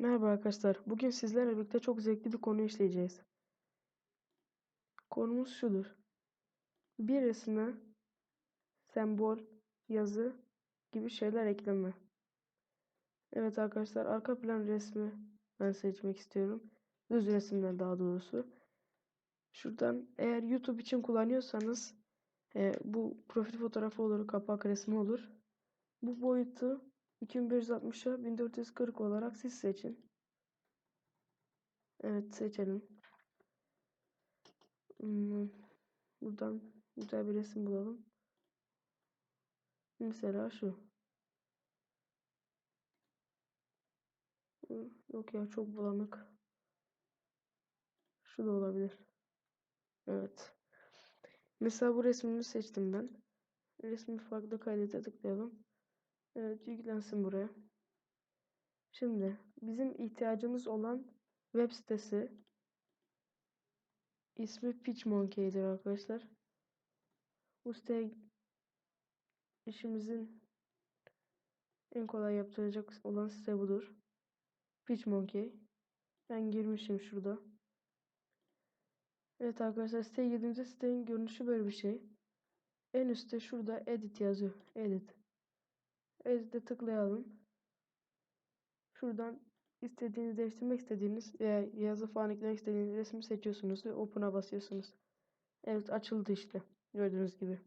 Merhaba arkadaşlar. Bugün sizlerle birlikte çok zevkli bir konu işleyeceğiz. Konumuz şudur. Bir resme sembol, yazı gibi şeyler ekleme. Evet arkadaşlar arka plan resmi ben seçmek istiyorum. Düz resimden daha doğrusu. Şuradan eğer YouTube için kullanıyorsanız e, bu profil fotoğrafı olur, kapak resmi olur. Bu boyutu 2560'a 1440 olarak siz seçin. Evet seçelim. Hmm, buradan güzel bir resim bulalım. Mesela şu. Yok ya çok bulanık. Şu da olabilir. Evet. Mesela bu resmimi seçtim ben. Resmi farklı kaydete tıklayalım. Evet yüklensin buraya. Şimdi bizim ihtiyacımız olan web sitesi ismi PitchMonkey'dir arkadaşlar. Bu site işimizin en kolay yaptıracak olan site budur. PitchMonkey. Ben girmişim şurada. Evet arkadaşlar siteye girdiğimizde sitenin görünüşü böyle bir şey. En üstte şurada edit yazıyor. Edit. Edit'e tıklayalım. Şuradan istediğiniz değiştirmek istediğiniz veya yazı falan eklemek istediğiniz resmi seçiyorsunuz ve open'a basıyorsunuz. Evet açıldı işte. Gördüğünüz gibi.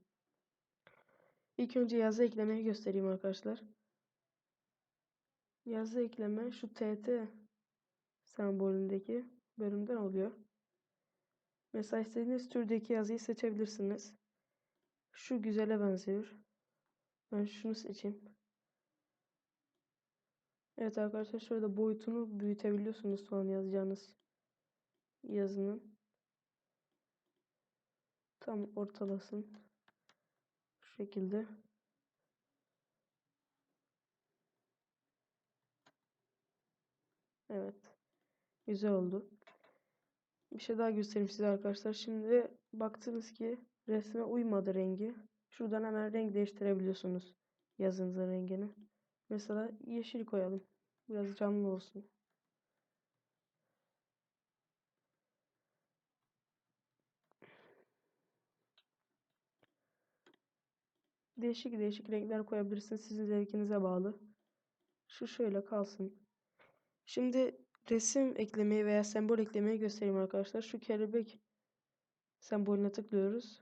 İlk önce yazı eklemeyi göstereyim arkadaşlar. Yazı ekleme şu TT sembolündeki bölümden oluyor. Mesela istediğiniz türdeki yazıyı seçebilirsiniz. Şu güzele benziyor. Ben şunu seçeyim. Evet arkadaşlar şurada boyutunu büyütebiliyorsunuz an yazacağınız yazının. Tam ortalasın. Şu şekilde. Evet. Güzel oldu. Bir şey daha göstereyim size arkadaşlar. Şimdi baktınız ki resme uymadı rengi. Şuradan hemen renk değiştirebiliyorsunuz. Yazınızın rengini. Mesela yeşil koyalım. Biraz canlı olsun. Değişik değişik renkler koyabilirsiniz. Sizin zevkinize bağlı. Şu şöyle kalsın. Şimdi resim eklemeyi veya sembol eklemeyi göstereyim arkadaşlar. Şu kelebek sembolüne tıklıyoruz.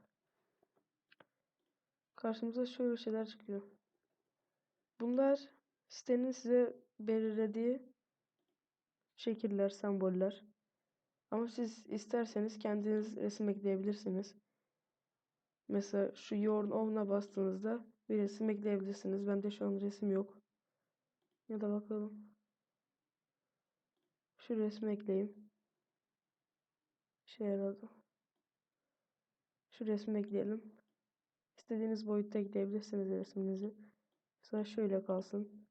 Karşımıza şöyle şeyler çıkıyor. Bunlar sitenin size belirlediği şekiller, semboller. Ama siz isterseniz kendiniz resim ekleyebilirsiniz. Mesela şu Your Own'a bastığınızda bir resim ekleyebilirsiniz. Bende şu an resim yok. Ya da bakalım. Şu resmi ekleyeyim. Şey yaradı. Şu resmi ekleyelim. İstediğiniz boyutta ekleyebilirsiniz resminizi. Mesela şöyle kalsın.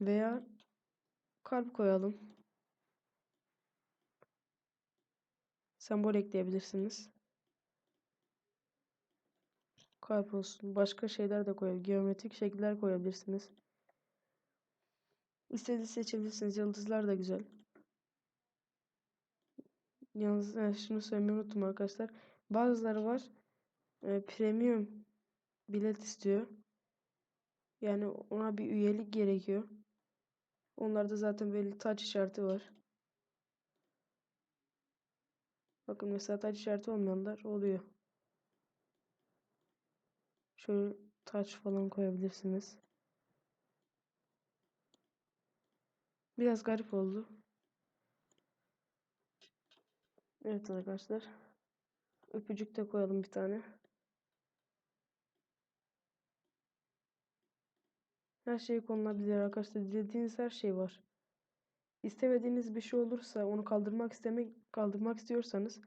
Veya kalp koyalım. Sembol ekleyebilirsiniz. Kalp olsun. Başka şeyler de koyabilirsiniz. Geometrik şekiller koyabilirsiniz. İstediğiniz seçebilirsiniz. Yıldızlar da güzel. Yalnız şunu söylemeyi unuttum arkadaşlar. Bazıları var. E, premium bilet istiyor. Yani ona bir üyelik gerekiyor. Onlarda zaten belli touch işareti var. Bakın mesela touch işareti olmayanlar oluyor. Şöyle touch falan koyabilirsiniz. Biraz garip oldu. Evet arkadaşlar. Öpücük de koyalım bir tane. Her şey konulabilir arkadaşlar. Dilediğiniz her şey var. İstemediğiniz bir şey olursa onu kaldırmak istemek kaldırmak istiyorsanız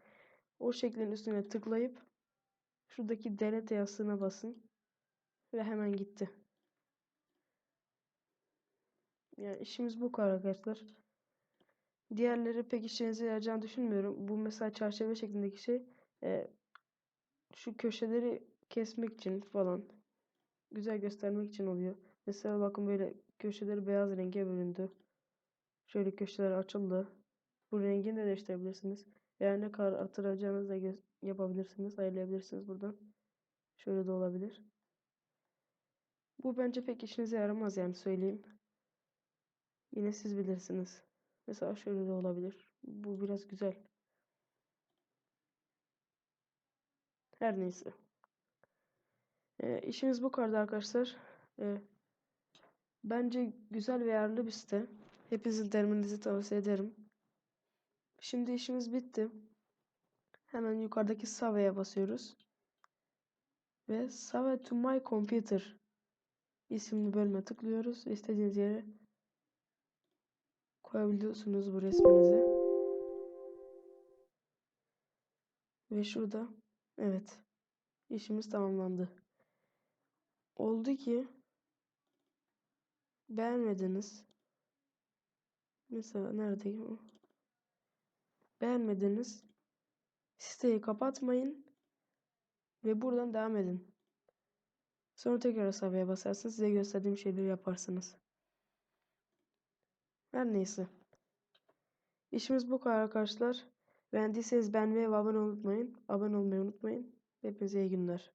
o şeklin üstüne tıklayıp şuradaki delete yazısına basın ve hemen gitti. Yani işimiz bu kadar arkadaşlar. Diğerleri pek işinize yarayacağını düşünmüyorum. Bu mesela çerçeve şeklindeki şey e, şu köşeleri kesmek için falan güzel göstermek için oluyor. Mesela bakın böyle köşeleri beyaz renge bölündü. Şöyle köşeler açıldı. Bu rengini de değiştirebilirsiniz. Veya ne kadar artıracağınızı da yapabilirsiniz. Ayarlayabilirsiniz buradan. Şöyle de olabilir. Bu bence pek işinize yaramaz yani söyleyeyim. Yine siz bilirsiniz. Mesela şöyle de olabilir. Bu biraz güzel. Her neyse. Ee, işimiz bu kadar arkadaşlar. Ee, bence güzel ve yararlı bir site. Hepinizin denemenizi tavsiye ederim. Şimdi işimiz bitti. Hemen yukarıdaki Save'ye basıyoruz. Ve Save to my computer isimli bölüme tıklıyoruz. İstediğiniz yere koyabiliyorsunuz bu resminizi. Ve şurada evet işimiz tamamlandı. Oldu ki beğenmediniz. Mesela nerede o? Beğenmediniz. Siteyi kapatmayın ve buradan devam edin. Sonra tekrar hesabıya basarsınız. Size gösterdiğim şeyleri yaparsınız. Her neyse. İşimiz bu kadar arkadaşlar. Beğendiyseniz beğenmeyi ve abone olmayı unutmayın. Abone olmayı unutmayın. Hepinize iyi günler.